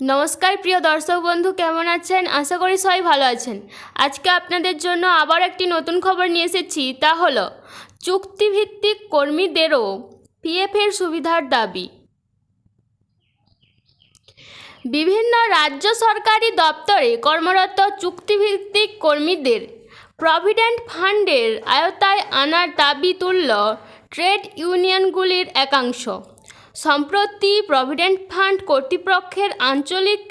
নমস্কার প্রিয় দর্শক বন্ধু, কেমন আছেন? আশা করি সবাই ভালো আছেন। আজকে আপনাদের জন্য আবার একটি নতুন খবর নিয়ে এসেছি, তা হলো, চুক্তিভিত্তিক কর্মীদেরও পিএফের সুবিধার দাবি। বিভিন্ন রাজ্য সরকারি দপ্তরে কর্মরত চুক্তিভিত্তিক কর্মীদের প্রভিডেন্ট ফান্ডের আয়তায় আনার দাবি তুলল ট্রেড ইউনিয়নগুলির একাংশ। সম্প্রতি প্রভিডেন্ট ফান্ড কর্তৃপক্ষের আঞ্চলিক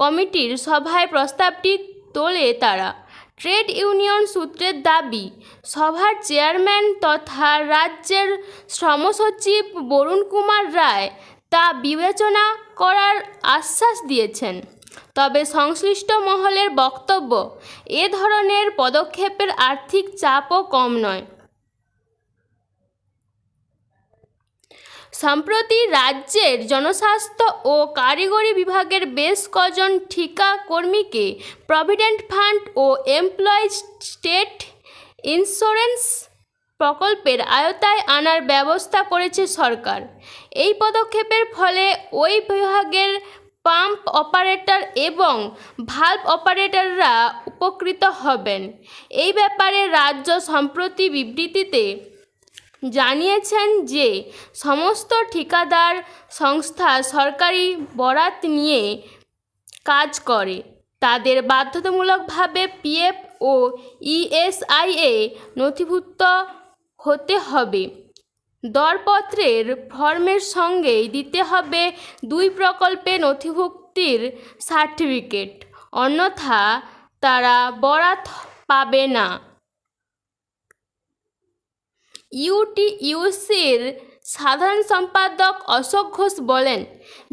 কমিটির সভায় প্রস্তাবটি তোলে তারা। ট্রেড ইউনিয়ন সূত্রের দাবি, সভার চেয়ারম্যান তথা রাজ্যের শ্রমসচিব বরুণ কুমার রায় তা বিবেচনা করার আশ্বাস দিয়েছেন। তবে সংশ্লিষ্ট মহলের বক্তব্য, এ ধরনের পদক্ষেপের আর্থিক চাপও কম নয়। সম্প্রতি রাজ্যের জনস্বাস্থ্য ও কারিগরি বিভাগের বেশ কজন ঠিকা কর্মীকে প্রভিডেন্ট ফান্ড ও এমপ্লয়িজ স্টেট ইন্স্যুরেন্স প্রকল্পের আয়তায় আনার ব্যবস্থা করেছে সরকার। এই পদক্ষেপের ফলে ওই বিভাগের পাম্প অপারেটর এবং ভাল্ব অপারেটররা উপকৃত হবেন। এই ব্যাপারে রাজ্য সম্প্রতি বিবৃতিতে জানিয়েছেন যে সমস্ত ঠিকাদার সংস্থা সরকারি বরাত নিয়ে কাজ করে। তাদের বাধ্যতামূলকভাবে পিএফ ও ইএসআইএ নথিভুক্ত হতে হবে। দরপত্রের ফর্মের সঙ্গেই দিতে হবে দুই প্রকল্পে নথিভুক্তির সার্টিফিকেট। অন্যথা তারা বরাত পাবে না। ইউটিইউসির সাধারণ সম্পাদক অশোক ঘোষ বলেন,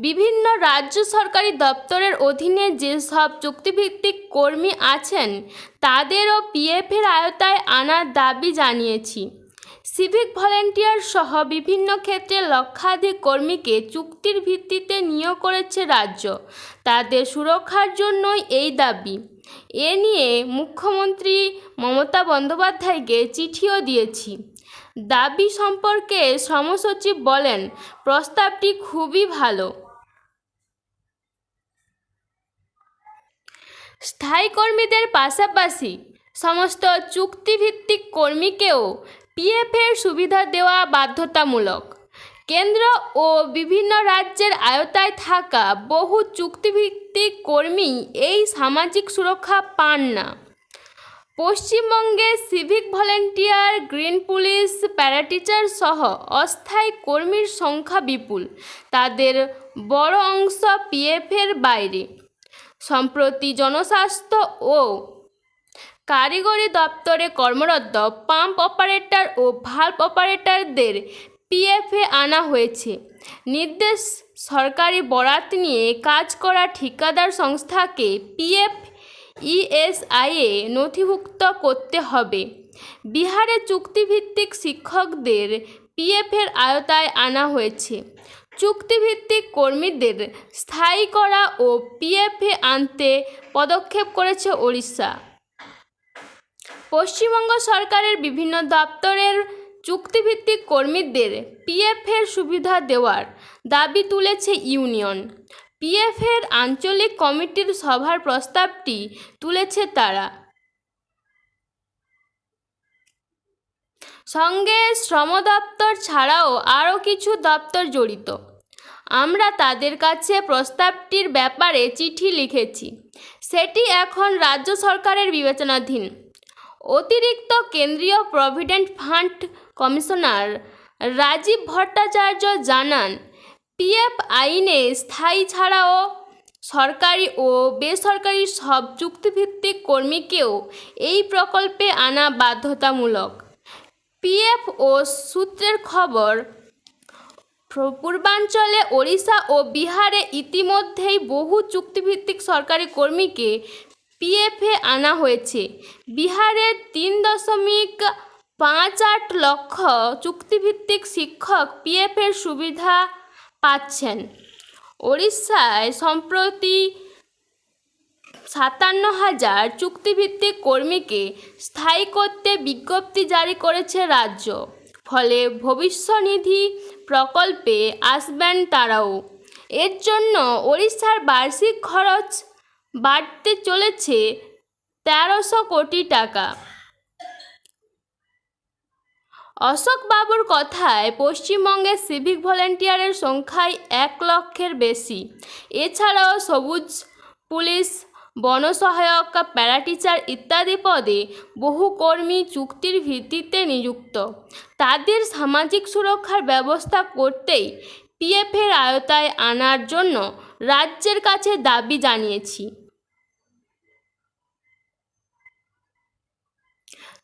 বিভিন্ন রাজ্য সরকারি দপ্তরের অধীনে যেসব চুক্তিভিত্তিক কর্মী আছেন, তাদেরও পিএফের আয়তায় আনার দাবি জানিয়েছি। সিভিক ভলেন্টিয়ার সহ বিভিন্ন ক্ষেত্রে লক্ষাধিক কর্মীকে চুক্তির ভিত্তিতে নিয়োগ করেছে রাজ্য। তাদের সুরক্ষার জন্যই এই দাবি। এ নিয়ে মুখ্যমন্ত্রী মমতা বন্দ্যোপাধ্যায়কে চিঠিও দিয়েছি। দাবি সম্পর্কে শ্রমসচিব বলেন, প্রস্তাবটি খুবই ভালো। স্থায়ী কর্মীদের পাশাপাশি সমস্ত চুক্তিভিত্তিক কর্মীকেও পিএফের সুবিধা দেওয়া বাধ্যতামূলক। কেন্দ্র ও বিভিন্ন রাজ্যের আয়তায় থাকা বহু চুক্তিভিত্তিক কর্মী এই সামাজিক সুরক্ষা পান না। পশ্চিমবঙ্গে civic volunteer green police para teacher সহ অস্থায়ী কর্মীর সংখ্যা বিপুল। তাদের বড় অংশ পিএফের বাইরে। সম্প্রতি জনস্বাস্থ্য ও কারিগরি দপ্তরে কর্মরত পাম্প অপারেটর ও ভাল্ব অপারেটরদের পিএফে আনা হয়েছে। নির্দেশ, সরকারি বরাত নিয়ে কাজ করা ঠিকাদার সংস্থাকে পিএফ ইএসআইএ নথিভুক্ত করতে হবে। বিহারে চুক্তিভিত্তিক শিক্ষকদের পিএফের আয়তায় আনা হয়েছে। চুক্তিভিত্তিক কর্মীদের স্থায়ী করা ও পিএফে আনতে পদক্ষেপ করেছে ওড়িশা। পশ্চিমবঙ্গ সরকারের বিভিন্ন দপ্তরের চুক্তিভিত্তিক কর্মীদের পিএফের সুবিধা দেওয়ার দাবি তুলেছে ইউনিয়ন। পিএফের আঞ্চলিক কমিটির সভার প্রস্তাবটি তুলেছে তারা। সঙ্গে শ্রম দপ্তর ছাড়াও আরও কিছু দপ্তর জড়িত। আমরা তাদের কাছে প্রস্তাবটির ব্যাপারে চিঠি লিখেছি। সেটি এখন রাজ্য সরকারের বিবেচনাধীন। অতিরিক্ত কেন্দ্রীয় provident fund commissioner Rajib Bhattacharya জানান, পিএফ আইনে স্থায়ী ছাড়াও সরকারি ও বেসরকারি সব চুক্তিভিত্তিক কর্মীকেও এই প্রকল্পে আনা বাধ্যতামূলক। পিএফ ও সূত্রের খবর, পূর্বাঞ্চলে ওড়িশা ও বিহারে ইতিমধ্যেই বহু চুক্তিভিত্তিক সরকারি কর্মীকে পিএফে আনা হয়েছে। বিহারে তিন দশমিক পাঁচ আট লক্ষ চুক্তিভিত্তিক শিক্ষক পিএফের সুবিধা পাচ্ছেন। ওড়িশায় সম্প্রতি সাতান্ন হাজার চুক্তিভিত্তিক কর্মীকে স্থায়ী করতে বিজ্ঞপ্তি জারি করেছে রাজ্য। ফলে ভবিষ্যনিধি প্রকল্পে আসবেন তারাও। এর জন্য ওড়িশার বার্ষিক খরচ বাড়তে চলেছে তেরোশো কোটি টাকা। অশোক বাবুর কথায় পশ্চিমবঙ্গের সিভিক ভলেন্টিয়ারের সংখ্যায় এক লক্ষের বেশি। এছাড়াও সবুজ পুলিশ বনসহায়ক প্যারাটিচার ইত্যাদি পদে বহু কর্মী চুক্তির ভিত্তিতে নিযুক্ত। তাদের সামাজিক সুরক্ষার ব্যবস্থা করতেই পিএফের আওতায় আনার জন্য রাজ্যের কাছে দাবি জানিয়েছি।